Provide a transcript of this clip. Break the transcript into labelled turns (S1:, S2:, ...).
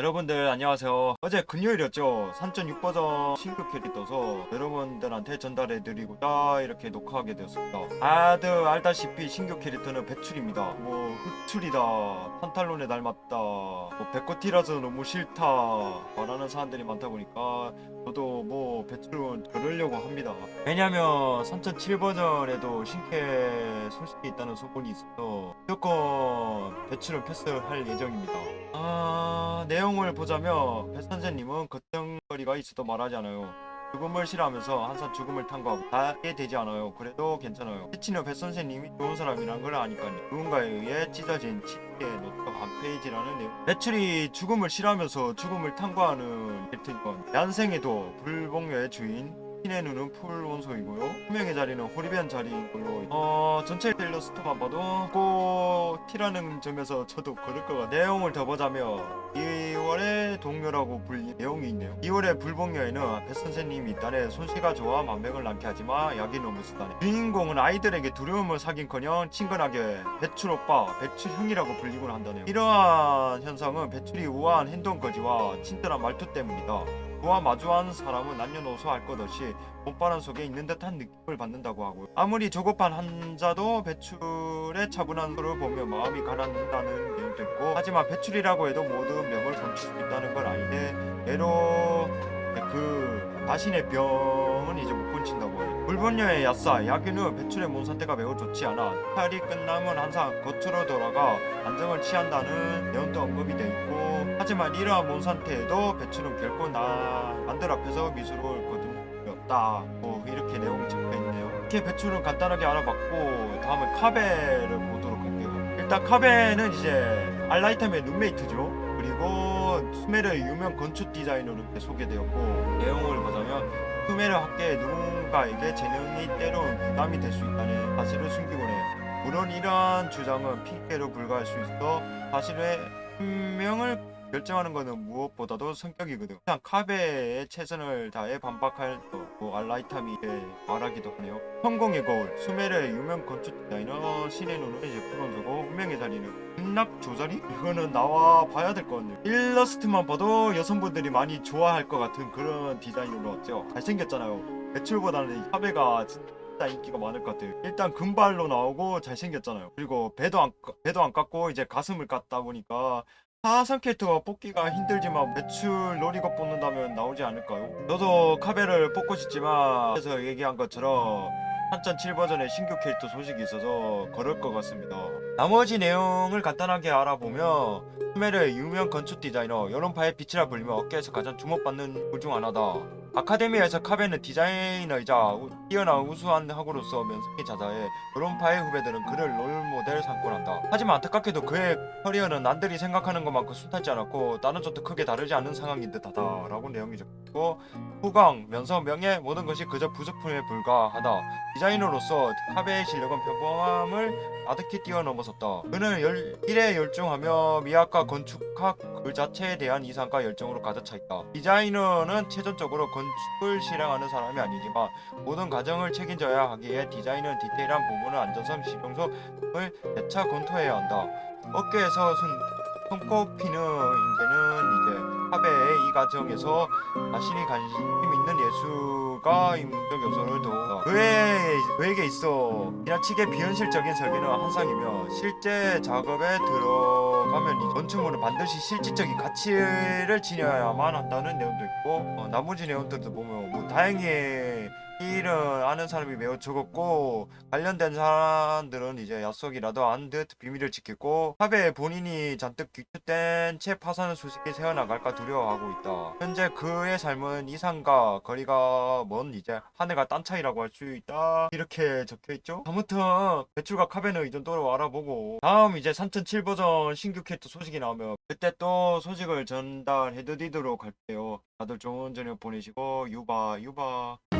S1: 여러분들 안녕하세요. 어제 금요일이었죠. 3.6버전 신규 캐릭 떠서 여러분들한테 전달해드리고자 이렇게 녹화하게 되었습니다. 다들 알다시피 신규 캐릭터는 배출입니다. 뭐 흑출이다, 판탈론에 닮았다, 뭐 배꼽티라서 너무 싫다 말하는 사람들이 많다 보니까 저도 뭐 배출은 그러려고 합니다. 왜냐면 3.7버전에도 신캐 소식이 있다는 소문이 있어서 무조건 배출은 패스할 예정입니다. 아 내용을 보자면 배 선생님은 걱정거리가 있어도 말하지 않아요. 죽음을 싫어하면서 항상 죽음을 탐구하고 하게 되지 않아요. 그래도 괜찮아요. 치치는 배 선생님이 좋은 사람이란 걸 아니까요. 누군가에 의해 찢어진 치치의 노트 한 페이지라는 내용. 배출이 죽음을 싫어하면서 죽음을 탐구하는 캐릭터이건 얀생에도 불복녀의 주인 신의 눈은 풀 원소이고요. 투명의 자리는 호리변 자리인 걸로. 어 전체 일러스트만 봐도 고 티라는 점에서 저도 것 같아요. 내용을 더 보자면 2월의 동료라고 불린 내용이 있네요. 2월의 불복녀에는 배 선생님이 있다네 손씨가 좋아 만병을 낳게 하지만 약이 너무 쓰다네. 주인공은 아이들에게 두려움을 사긴커녕 친근하게 배출 오빠, 배출 형이라고 불리곤 한다네요. 이러한 현상은 배출이 우아한 행동 거지와 친절한 말투 때문이다. 그와 마주한 사람은 남녀노소 할것 없이 봄바람 속에 있는 듯한 느낌을 받는다고 하고요. 아무리 조급한 환자도 배출의 차분한 걸 보며 마음이 가라앉는다는 내용도 있고 하지만 배출이라고 해도 모든 병을 고칠 수 있다는 건 아닌데 예로 그 자신의 병 은 이제 못 고친다고 해요. 불본녀의 약사 야균은 배출의 몸 상태가 매우 좋지 않아 탈이 끝나면 항상 겉으로 돌아가 안정을 취한다는 내용도 언급이 돼 있고 하지만 이러한 몸 상태에도 배출은 결코 나 남들 앞에서 미술을 없다 뭐 이렇게 내용이 적혀 있네요. 이렇게 배출은 간단하게 알아봤고 다음에 카베를 보도록 할게요. 일단 카베는 이제 알라이탐의 룸메이트죠. 그리고 수메르의 유명 건축 디자이너로 소개되었고 내용을 보자면 수메르 학계에 누군가에게 재능이 때론 부담이 될 수 있다는 사실을 숨기곤 해요. 물론 이러한 주장은 핑계로 불과할 수 있어 사실의 운명을 결정하는 것은 무엇보다도 성격이거든. 그냥 카베에 최선을 다해 반박할 뭐 이렇게 말하기도 하네요. 성공의 거울, 수메르의 유명 건축 디자이너 신의 이제 푸른소고 운명의 자리는 극락 조자리? 이거는 나와 봐야 될 것 같네요. 일러스트만 봐도 여성분들이 많이 좋아할 것 같은 그런 디자인으로 왔죠. 잘생겼잖아요. 매출보다는 이 카베가 진짜 인기가 많을 것 같아요. 일단 금발로 나오고 잘생겼잖아요. 그리고 배도 안 깎- 배도 안 깎고 이제 가슴을 깎다 보니까 사상 캐릭터가 뽑기가 힘들지만 매출 놀이것 뽑는다면 나오지 않을까요? 저도 카베를 뽑고 싶지만 그래서 얘기한 것처럼 3.7 버전의 신규 캐릭터 소식이 있어서 그럴 것 같습니다. 나머지 내용을 간단하게 알아보면 수메르의 유명 건축 디자이너 여론파의 빛이라 불리며 업계에서 가장 주목받는 분중 하나다. 아카데미아에서 카베는 디자이너이자 우- 뛰어난 우수한 학우로서 면상이 자자해 여론파의 후배들은 그를 롤모델 삼곤 한다. 하지만 안타깝게도 그의 커리어는 남들이 생각하는 것만큼 순탄치 않았고 다른 쪽도 크게 다르지 않은 상황인 듯하다 라고 내용이 적혀있고 후광, 면서, 명예 모든 것이 그저 부속품에 불과하다. 디자이너로서 카베의 실력은 평범함을 아득히 뛰어넘어섰다. 그는 열, 일에 열중하며 미학과 건축학 그 자체에 대한 이상과 열정으로 가득 차 있다. 디자이너는 최종적으로 건축을 실행하는 사람이 아니지만 모든 과정을 책임져야 하기에 디자인은 디테일한 부분을 안전성, 실용성을 재차 검토해야 한다. 업계에서 손, 손꼽히는 이제는 이제 카베의 이 과정에서 자신이 관심 있는 예술가 인문적 요소를 더욱 그의 그에게 있어 지나치게 비현실적인 설계는 한상이며 실제 작업에 들어가면 이 건축물은 반드시 실질적인 가치를 지녀야만 한다는 내용도 있고 어, 나머지 내용들도 보면 뭐 다행히 이 일은 아는 사람이 매우 적었고 관련된 사람들은 이제 약속이라도 안 듯 비밀을 지키고 합에 본인이 잔뜩 귀축된 채 파산 소식이 새어나갈까 두려워하고 있다. 현재 그의 삶은 이상과 거리가 먼 이제 하늘과 딴 차이라고 할 수 있다. 이렇게 적혀 있죠. 아무튼 배출과 카베는 이 정도로 알아보고 다음 이제 3.7 버전 신규 캐릭터 소식이 나오면 그때 또 소식을 전달해드리도록 할게요. 다들 좋은 저녁 보내시고 유바 유바.